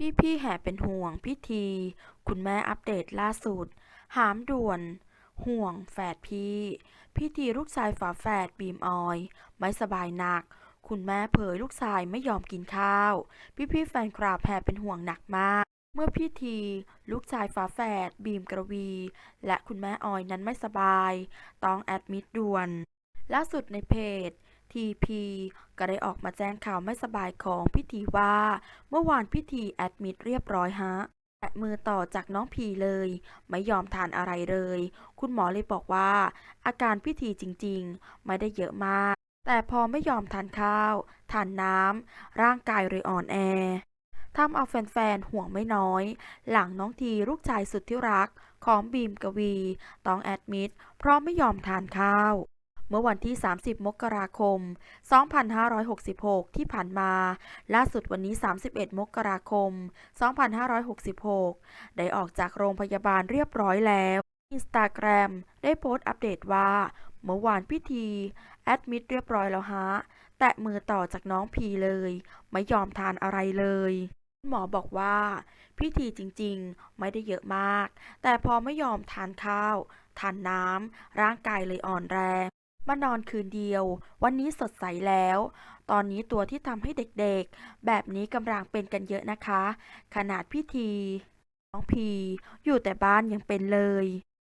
พี่พี่แห่เป็นห่วงพิธีคุณแม่อัปเดตล่าสุด หามด่วน ห่วงแฝดพี่พิธีลูกชายฝาแฝดบีมออย ไม่สบายหนัก คุณแม่เผยลูกชายไม่ยอมกินข้าว พี่พี่แฟนคลับแห่เป็นห่วงหนักมาก เมื่อพิธีลูกชายฝาแฝดบีมกระวี และคุณแม่ออยนั้นไม่สบาย ต้องแอดมิดด่วน ล่าสุดในเพจ TP ก็ได้ออกมาแจ้งข่าวไม่สบายของพิธีว่า เมื่อวานพิธีแอดมิดเรียบร้อยฮะแตะมือต่อจากน้องพีเลย ไม่ยอมทานอะไรเลย คุณหมอเลยบอกว่า อาการพิธีจริงๆ ไม่ได้เยอะมาก แต่พอไม่ยอมทานข้าว ทานน้ำ ร่างกายเลยอ่อนแอทำเอาแฟนๆ ห่วงไม่น้อย หลังน้องทีลูกชายสุดที่รัก ของบีมกวี ต้องแอดมิดเพราะไม่ยอมทานข้าว เมื่อวันที่ 30 มกราคม 2566 ที่ผ่านมา ล่าสุดวันนี้ 31 มกราคม 2566 ได้ออกจากโรงพยาบาลเรียบร้อยแล้วอินสตาแกรมได้โพสต์อัปเดตว่า เมื่อวานพิธี แอดมิดเรียบร้อยแล้วฮะ แตะมือต่อจากน้องพีเลย ไม่ยอมทานอะไรเลยคุณหมอบอกว่า พิธีจริงๆ ไม่ได้เยอะมาก แต่พอไม่ยอมทานข้าว ทานน้ำร่างกายเลยอ่อนแรง มานอนคืนเดียว วันนี้สดใสแล้ว ตอนนี้ตัวที่ทำให้เด็กๆ แบบนี้กำลังเป็นกันเยอะนะคะ ขนาดพิธีน้องพีอยู่แต่บ้านยังเป็นเลย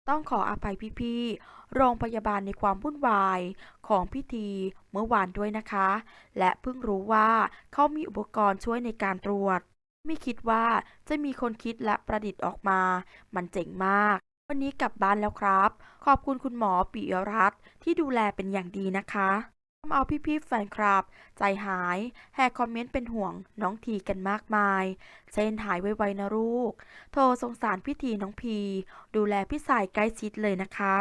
ต้องขออภัยพี่ๆ โรงพยาบาลในความวุ่นวายของพิธีเมื่อวานด้วยนะคะ และเพิ่งรู้ว่าเขามีอุปกรณ์ช่วยในการตรวจ ไม่คิดว่าจะมีคนคิดและประดิษฐ์ออกมา มันเจ๋งมาก วันนี้กลับบ้านแล้วครับ ขอบคุณคุณหมอปิยรัตน์ที่ดูแลเป็นอย่างดีนะคะทำเอาพี่ๆแฟนคลับ ใจหายแห่คอมเมนต์เป็นห่วงน้องทีกันมากมาย เช่นหายไวๆนะลูก โทรสงสารพี่ทีน้องพี ดูแลพี่สายใกล้ชิดเลยนะคะ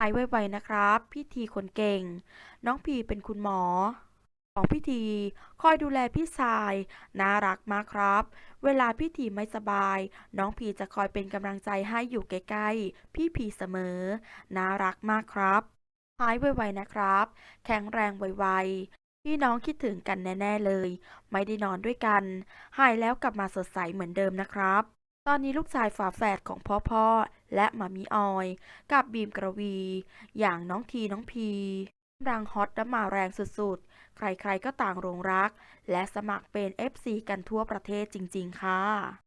หายไวๆนะครับ พี่ทีคนเก่ง น้องพีเป็นคุณหมอ ของพี่ทีคอยดูแลพี่ชาย น่ารักมากครับ เวลาพี่ทีไม่สบาย น้องพีจะคอยเป็นกำลังใจให้อยู่ใกล้ๆ พี่พีเสมอ น่ารักมากครับ หายไวๆนะครับ แข็งแรงไวๆ พี่น้องคิดถึงกันแน่ๆเลย ไม่ได้นอนด้วยกัน หายแล้วกลับมาสดใสเหมือนเดิมนะครับ ตอนนี้ลูกชายฝาแฝดของพ่อพ่อและหมามีออย กับบีมกระวี อย่างน้องทีน้องพี ดังฮอตและมาแรงสุดๆ ใครๆก็ต่างหลงรัก และสมัครเป็น FC กันทั่วประเทศจริง ๆ ค่ะ